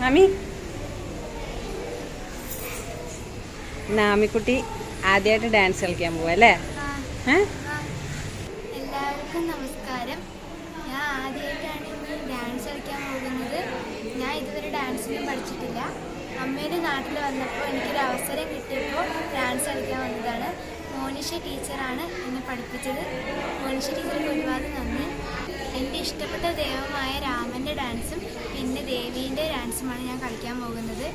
മാമി നാമിക്കുട്ടി ആദ്യമായിട്ട് ഡാൻസ് കളിക്കാൻ പോവാ അല്ലേ? എല്ലാവർക്കും നമസ്കാരം. ഞാൻ ആദ്യമായിട്ടാണ് ഇന്ന് ഡാൻസ് കളിക്കാൻ പോകുന്നത്. ഞാൻ ഇതുവരെ ഡാൻസൊന്നും പഠിച്ചിട്ടില്ല. അമ്മയുടെ നാട്ടിൽ വന്നപ്പോൾ എനിക്കൊരു അവസരം കിട്ടിയപ്പോൾ ഡാൻസ് കളിക്കാൻ വന്നതാണ്. മോനിഷ ടീച്ചറാണ് എന്നെ പഠിപ്പിച്ചത്. മോനിഷ ടീച്ചർക്ക് ഒരുപാട് നന്ദി. എന്റെ ഇഷ്ടപ്പെട്ട ദൈവമായ രാമന്റെ ഡാൻസും പിന്നെ ദേവീന്റെ ഡാൻസുമാണ് ഞാൻ കളിക്കാൻ പോകുന്നത്.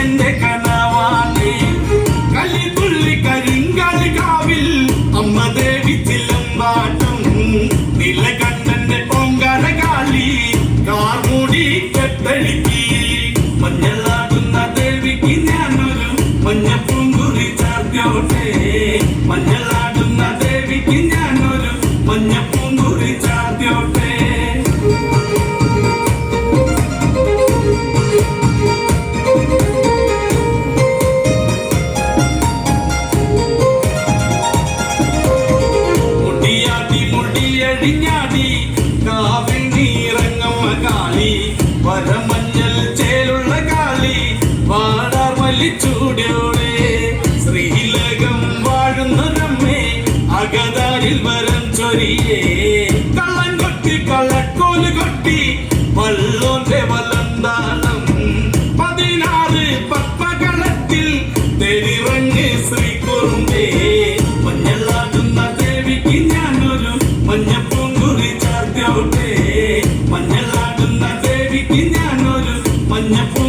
എന്റെ ചൊല്ലിച്ചൂടോടെ ശ്രീലകം വാഴുന്നൊരമ്മേ അകതാരിൽ വരം ചൊരിയേ. കള്ളൻ കൊട്ടി കള്ളക്കോൽ കൊട്ടി വല്ലോന്റെ വലന്താളം. പതിനാറ് പപ്പകളത്തിൽ തെരുവങ്ങ് ശ്രീ കുറുമ്പേ മഞ്ഞളാകുന്ന ദേവിക്ക് ഞാനൊരു മഞ്ഞപ്പൂങ്കുറി ചാർത്തോട്ടെ മഞ്ഞളാകുന്ന ദേവിക്ക് ഞാനൊരു മഞ്ഞപ്പൂ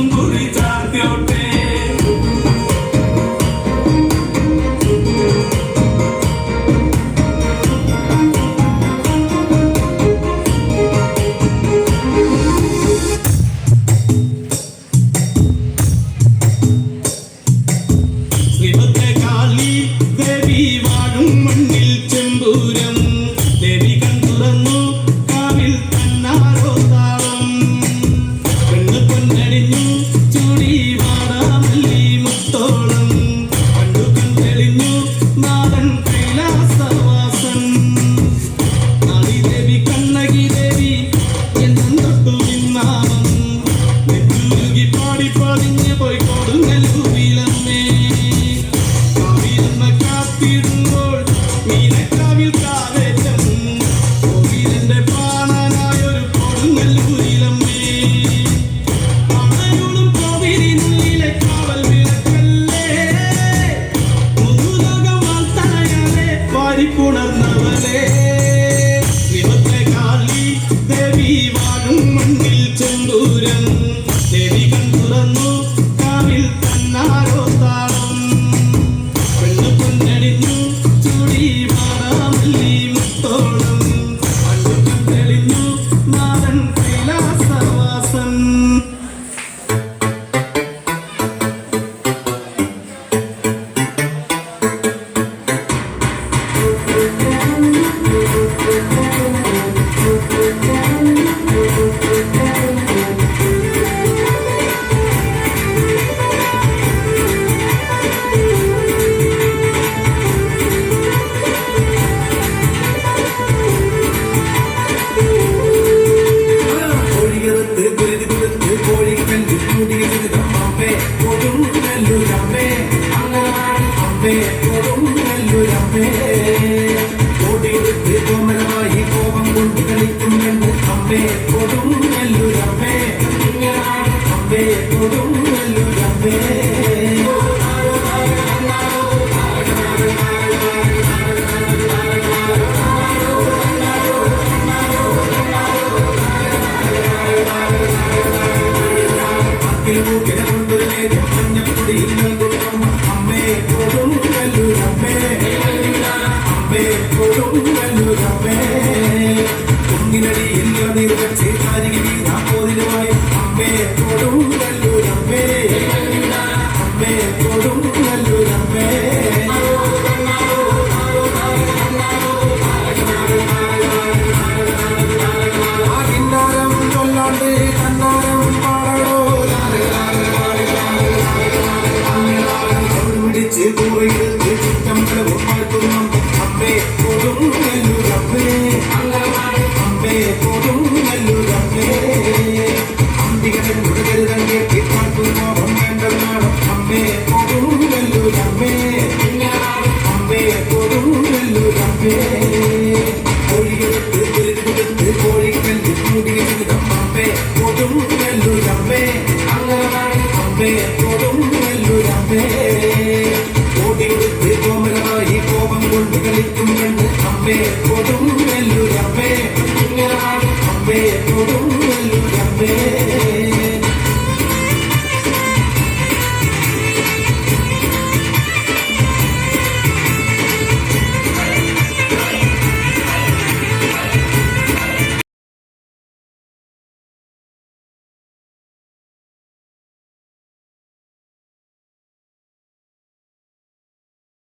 孤独也 തന്നാരം